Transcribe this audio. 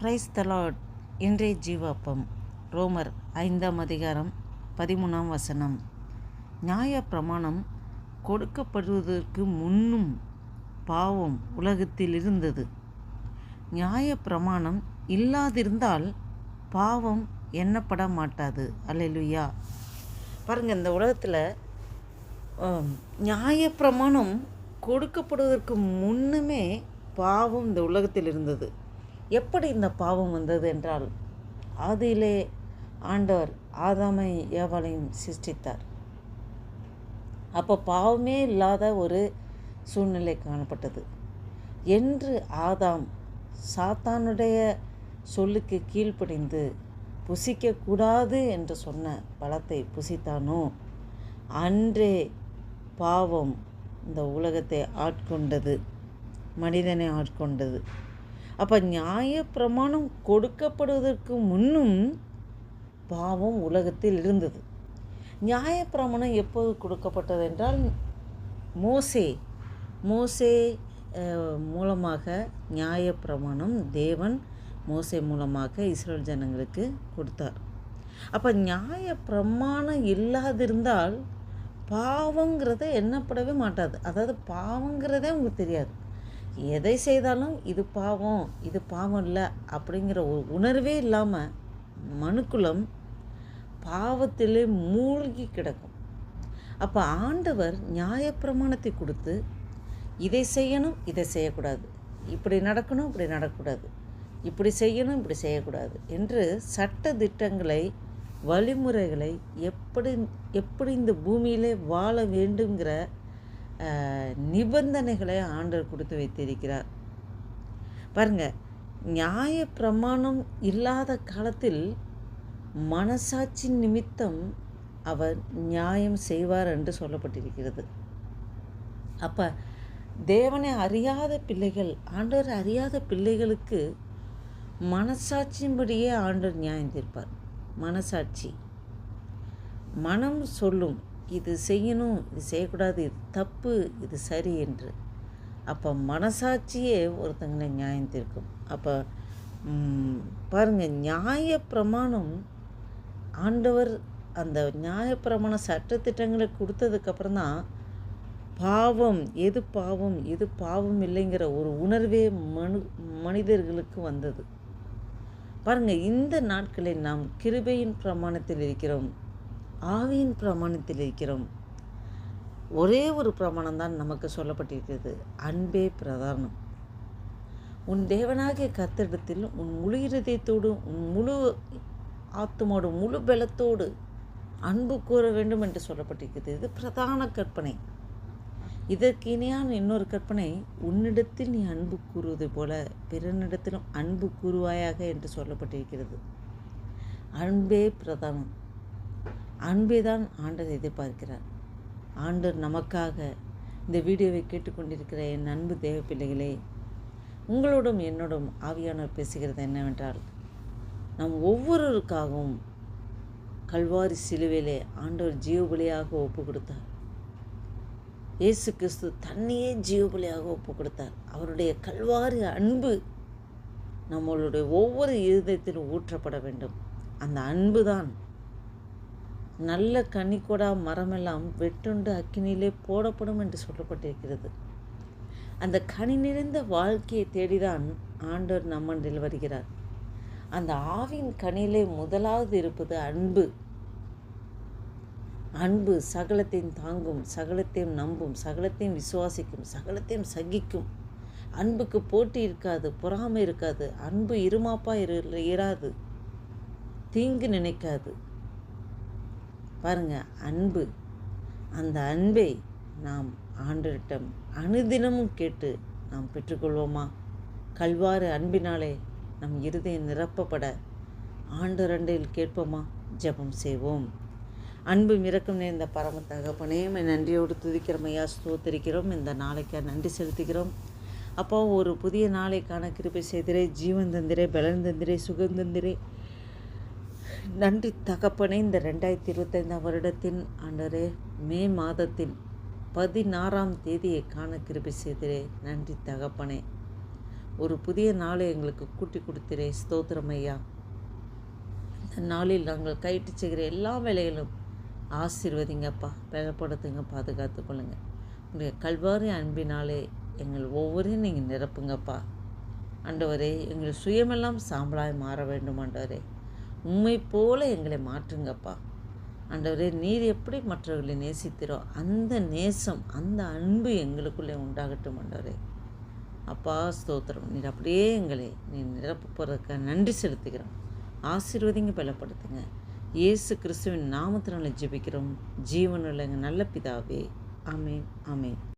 Price தலாட் இன்றைய ஜீவாப்பம் ரோமர் ஐந்தாம் அதிகாரம் பதிமூணாம் வசனம். நியாய பிரமாணம் கொடுக்கப்படுவதற்கு முன்னும் பாவம் உலகத்தில் இருந்தது. நியாய பிரமாணம் இல்லாதிருந்தால் பாவம் எண்ணப்பட மாட்டாது. அல்லேலூயா. பாருங்கள் இந்த உலகத்தில் நியாய பிரமாணம் கொடுக்கப்படுவதற்கு முன்னுமே பாவம் இந்த உலகத்தில் இருந்தது. எப்படி இந்த பாவம் வந்தது என்றால் ஆதியிலே ஆண்டவர் ஆதாமை ஏவாளையும் சிருஷ்டித்தார். அப்போ பாவமே இல்லாத ஒரு சூழ்நிலை காணப்பட்டது. என்று ஆதாம் சாத்தானுடைய சொல்லுக்கு கீழ்ப்படிந்து புசிக்கக்கூடாது என்று சொன்ன பழத்தை புசித்தானோ? அன்றே பாவம் இந்த உலகத்தை ஆட்கொண்டது மனிதனை ஆட்கொண்டது. அப்போ நியாய பிரமாணம் கொடுக்கப்படுவதற்கு முன்னும் பாவம் உலகத்தில் இருந்தது. நியாய பிரமாணம் எப்போது கொடுக்கப்பட்டது என்றால் மோசே மோசே மூலமாக நியாய பிரமாணம் தேவன் மோசே மூலமாக இஸ்ரேல் ஜனங்களுக்கு கொடுத்தார். அப்போ நியாய பிரமாணம் இல்லாதிருந்தால் பாவங்கிறத எண்ணப்படவே மாட்டாது. அதாவது பாவங்கிறதே உங்களுக்கு தெரியாது. எதை செய்தாலும் இது பாவம் இது பாவம் இல்லை அப்படிங்கிற ஒரு உணர்வே இல்லாமல் மனுக்குலம் பாவத்திலே மூழ்கி கிடக்கும். அப்போ ஆண்டவர் நியாயப்பிரமாணத்தை கொடுத்து இதை செய்யணும் இதை செய்யக்கூடாது. இப்படி நடக்கணும் இப்படி நடக்கக்கூடாது. இப்படி செய்யணும் இப்படி செய்யக்கூடாது என்று சட்ட திட்டங்களை வழிமுறைகளை எப்படி எப்படி இந்த பூமியிலே வாழ வேண்டுங்கிற நிபந்தனைகளை ஆண்டர் கொடுத்து வைத்திருக்கிறார். பாருங்க நியாய பிரமாணம் இல்லாத காலத்தில் மனசாட்சி நிமித்தம் அவர் நியாயம் செய்வார் என்று சொல்லப்பட்டிருக்கிறது. அப்போ தேவனை அறியாத பிள்ளைகள் ஆண்டவர் அறியாத பிள்ளைகளுக்கு மனசாட்சியின்படியே ஆண்டவர் நியாயம் தீர்ப்பார். மனசாட்சி. மனம் சொல்லும். இது செய்யணும் இது செய்யக்கூடாது இது தப்பு இது சரி என்று. அப்போ மனசாட்சியே ஒருத்தங்களை நியாயம் தீர்க்கும் அப்போ பாருங்கள் நியாய பிரமாணம் ஆண்டவர் அந்த நியாயப்பிரமாண சட்டத்திட்டங்களை கொடுத்ததுக்கப்புறம் தான் பாவம் எது பாவம் எது பாவம் இல்லைங்கிற ஒரு உணர்வே மனு மனிதர்களுக்கு வந்தது. பாருங்க இந்த நாட்களில் நாம் கிருபையின் பிரமாணத்தில் இருக்கிறோம். ஆவியின் பிரமாணத்தில் இருக்கிறோம். ஒரே ஒரு பிரமாணம் தான் நமக்கு சொல்லப்பட்டிருக்கிறது. அன்பே பிரதானம். உன் தேவனாகிய கத்திடத்தில் உன் முழு இருதயத்தோடு உன் முழு ஆத்துமோடு முழு பலத்தோடு அன்பு கூற வேண்டும் என்று சொல்லப்பட்டிருக்கிறது. இது பிரதான கற்பனை. இதற்கு இணையான இன்னொரு கற்பனை உன்னிடத்தில் நீ அன்பு கூறுவது போல பிறனிடத்திலும் அன்பு கூறுவாயாக என்று சொல்லப்பட்டிருக்கிறது. அன்பே பிரதானம். அன்பே தான் ஆண்டவர் எதிர்பார்க்கிறார். ஆண்டவர் நமக்காக இந்த வீடியோவை கேட்டுக்கொண்டிருக்கிற என் அன்பு தேவ பிள்ளைகளே உங்களோடும் என்னோடும் ஆவியானவர் பேசுகிறது என்னவென்றால் நம் ஒவ்வொருவருக்காகவும் கல்வாரி சிலுவையிலே ஆண்டவர் ஜீவபலியாக ஒப்பு கொடுத்தார் இயேசு கிறிஸ்து தன்னையே ஜீவபலியாக ஒப்பு கொடுத்தார் அவருடைய கல்வாரி அன்பு நம்மளுடைய ஒவ்வொரு இருதயத்திலும் ஊற்றப்பட வேண்டும். அந்த அன்பு தான் நல்ல கனிக்கொடா மரமெல்லாம் வெட்டுண்டு அக்கினியிலே போடப்படும் என்று சொல்லப்பட்டிருக்கிறது. அந்த கனி நிறைந்த வாழ்க்கையை தேடிதான் ஆண்டவர் நம்மன்றில் வருகிறார். அந்த ஆவின் கனியிலே முதலாவது இருப்பது அன்பு. அன்பு சகலத்தையும் தாங்கும் சகலத்தையும் நம்பும் சகலத்தையும் விசுவாசிக்கும் சகலத்தையும் சகிக்கும். அன்புக்கு போட்டி இருக்காது பொறாமை இருக்காது அன்பு இருமாப்பா இரு இராது தீங்கு நினைக்காது. பாருங்க அன்பு. அந்த அன்பை நாம் ஆண்டரிடம் அனுதினமும் கேட்டு நாம் பெற்றுக்கொள்வோமா? கல்வாறு அன்பினாலே நம் இருதயம் நிரப்பப்பட ஆண்டரண்டையில் கேட்போமா? ஜெபம் செய்வோம். அன்பு மிரக்கம் நேர்ந்த பரம தகப்பனையும் நன்றியோடு துதிக்கிறோம். ஐயா ஸ்தோத்திரிக்கிறோம். இந்த நாளைக்கு நன்றி செலுத்துகிறோம். அப்போ ஒரு புதிய நாளைக்கான கிருபை செய்திரே ஜீவன் தந்திரே பலன் தந்திரே சுகம் தந்திரே நன்றி தகப்பனே இந்த ரெண்டாயிரத்தி இருபத்தைந்தாம் வருடத்தின் ஆண்டரே மே மாதத்தின் பதினாறாம் தேதியை காண கிருபை செய்திரே. நன்றி தகப்பனே. ஒரு புதிய நாளை எங்களுக்கு கூட்டி கொடுத்திரே. ஸ்தோத்திரம் ஐயா. இந்த நாளில் நாங்கள் கைட்டு செய்கிற எல்லா வேலைகளும் ஆசீர்வதிங்கப்பா. பலப்படுத்துங்க பாதுகாத்து கொள்ளுங்கள் உங்களுடைய கல்வாரி அன்பினாலே எங்கள் ஒவ்வொரையும் நீங்கள் நிரப்புங்கப்பா. ஆண்டவரே எங்கள் சுயமெல்லாம் சாம்பலாய் மாற வேண்டும் ஆண்டவரே. உண்மை போல எங்களை மாற்றுங்கப்பா. ஆண்டவரே நீர் எப்படி மற்றவர்களை நேசித்திரோ அந்த நேசம் அந்த அன்பு எங்களுக்குள்ளே உண்டாகட்டும் ஆண்டவரே. அப்பா ஸ்தோத்திரம். நீர் அப்படியே எங்களை நீ நிரப்ப போகிறதுக்காக நன்றி செலுத்துகிறோம். ஆசீர்வதிங்க பலப்படுத்துங்க. இயேசு கிறிஸ்துவின் நாமத்தினால ஜெபிக்கிறோம். ஜீவனுள்ள எங்கள் நல்ல பிதாவே. ஆமேன் ஆமேன்.